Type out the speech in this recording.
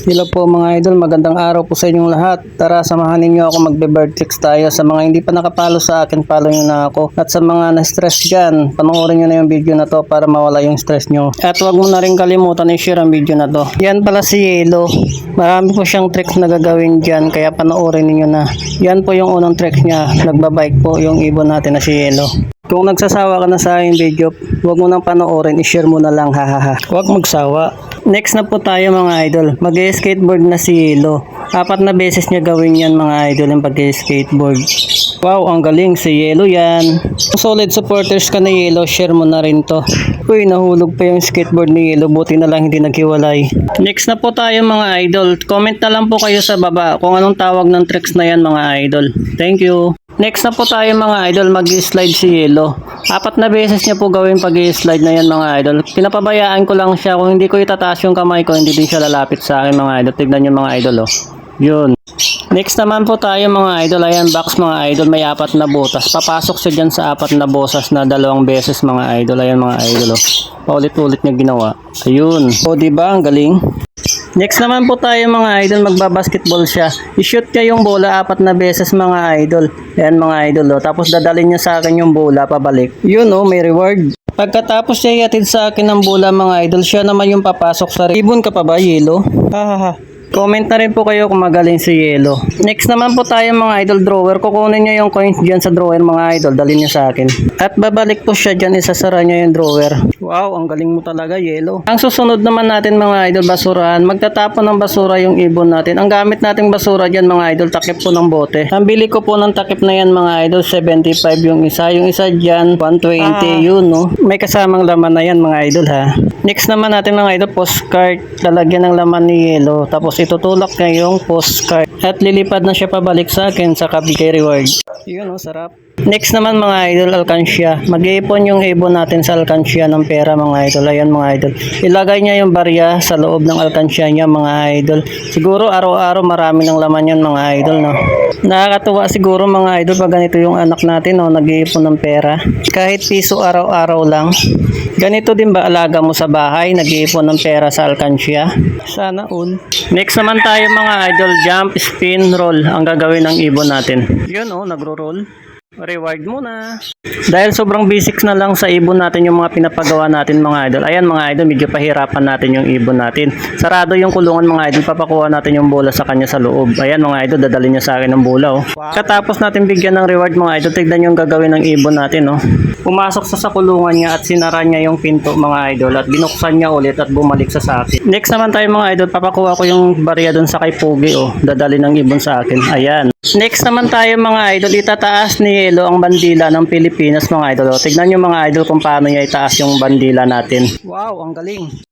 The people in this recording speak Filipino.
Hello po mga idol, magandang araw po sa inyong lahat. Tara, samahan ninyo ako magbe-bird fix tayo. Sa mga hindi pa nakapalo sa akin, follow nyo na ako. At sa mga na-stress dyan, panoorin nyo na yung video na to para mawala yung stress nyo. At huwag mo na rin kalimutan i-share ang video na to. Yan pala si Yelo. Marami po siyang tricks na gagawin dyan, kaya panoorin ninyo na. Yan po yung unang trick niya. Nagbabike po yung ibon natin na si Yelo. Kung nagsasawa ka na sa aking video, huwag mo nang panoorin, i-share mo na lang, hahaha. Huwag magsawa. Next na po tayo mga idol. Mag-skateboard na si Yelo. Apat na beses niya gawin yan mga idol yung pag-skateboard. Wow, ang galing si Yelo yan. Solid supporters ka na Yelo, share mo na rin to. Uy, nahulog pa yung skateboard ni Yelo, buti na lang hindi naghiwalay. Next na po tayo mga idol. Comment na lang po kayo sa baba kung anong tawag ng tricks na yan mga idol. Thank you. Next na po tayo mga idol, mag-slide si Yelo. Apat na beses niya po gawin pag-slide na yan mga idol. Pinapabayaan ko lang siya. Kung hindi ko itataas yung kamay ko, hindi din siya lalapit sa akin mga idol. Tignan yung mga idol oh. Yun. Next naman po tayo mga idol. Ayan box mga idol. May apat na butas. Papasok siya dyan sa apat na bosas na dalawang beses mga idol. Ayan mga idol oh. Paulit-ulit niya ginawa. Ayun. O diba ang galing? Next naman po tayo mga idol, magbabasketball siya. I-shoot niya yung bola apat na beses mga idol. Ayan mga idol oh. Tapos dadalhin niya sa akin yung bola pabalik. Yun oh, may reward. Pagkatapos niya iatid sa akin ng bola mga idol, siya naman yung papasok sa ribbon ka pa ba, Yelo? Hahaha. Comment na rin po kayo kung magaling si Yelo. Next naman po tayo mga idol drawer. Kukunin nyo yung coins dyan sa drawer mga idol. Dalhin nyo sa akin. At babalik po siya dyan. Isasara nyo yung drawer. Wow, ang galing mo talaga Yelo. Ang susunod naman natin mga idol basurahan. Magtatapon ng basura yung ibon natin. Ang gamit nating basura dyan mga idol. Takip po ng bote. Ang bili ko po ng takip na yan mga idol. 75 yung isa. Yung isa dyan 120 yun no. May kasamang laman na yan mga idol ha. Next naman natin mga idol postcard. Lalagyan ng laman ni Yelo. Tapos itutulak niya yung postcard. At lilipad na siya pabalik sa akin sa kabigay reward. Yun oh, sarap. Next naman mga idol, alkansya. Mag-iipon yung ibon natin sa alkansya ng pera mga idol. Ayan mga idol. Ilagay niya yung barya sa loob ng alkansya niya mga idol. Siguro araw-araw marami ng laman yun mga idol. No? Nakakatuwa siguro mga idol pag ganito yung anak natin no, nag-iipon ng pera. Kahit piso araw-araw lang. Ganito din ba alaga mo sa bahay? Nag-iipon ng pera sa alkansya? Sana all. Next naman tayo mga idol, jump, spin, roll ang gagawin ng ibon natin. Yun oh, nagro-roll. Reward muna. Dahil sobrang basics na lang sa ibon natin yung mga pinapagawa natin mga idol. Ayan mga idol, medyo pahirapan natin yung ibon natin. Sarado yung kulungan mga idol, papakuha natin yung bola sa kanya sa loob. Ayan mga idol, dadalhin niya sa akin ng bola. Oh. Katapos natin bigyan ng reward mga idol, tignan yung gagawin ng ibon natin. Oh. Pumasok sa sa kulungan niya at sinara niya yung pinto mga idol at binuksan niya ulit at bumalik sa sa akin. Next naman tayo mga idol, papakuha ko yung barya doon sa kay Pugi. Oh. Dadalhin ng ibon sa akin. Ayan. Next naman tayo mga idol, itataas ni Yelo ang bandila ng Pilipinas mga idol. O, tignan nyo mga idol kung paano niya itaas yung bandila natin. Wow, ang galing.